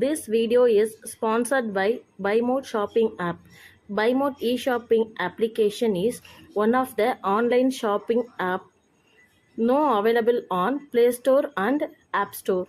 This video is sponsored by BuyMode shopping app. BuyMode e-shopping application is one of the online shopping app now available on Play Store and App Store.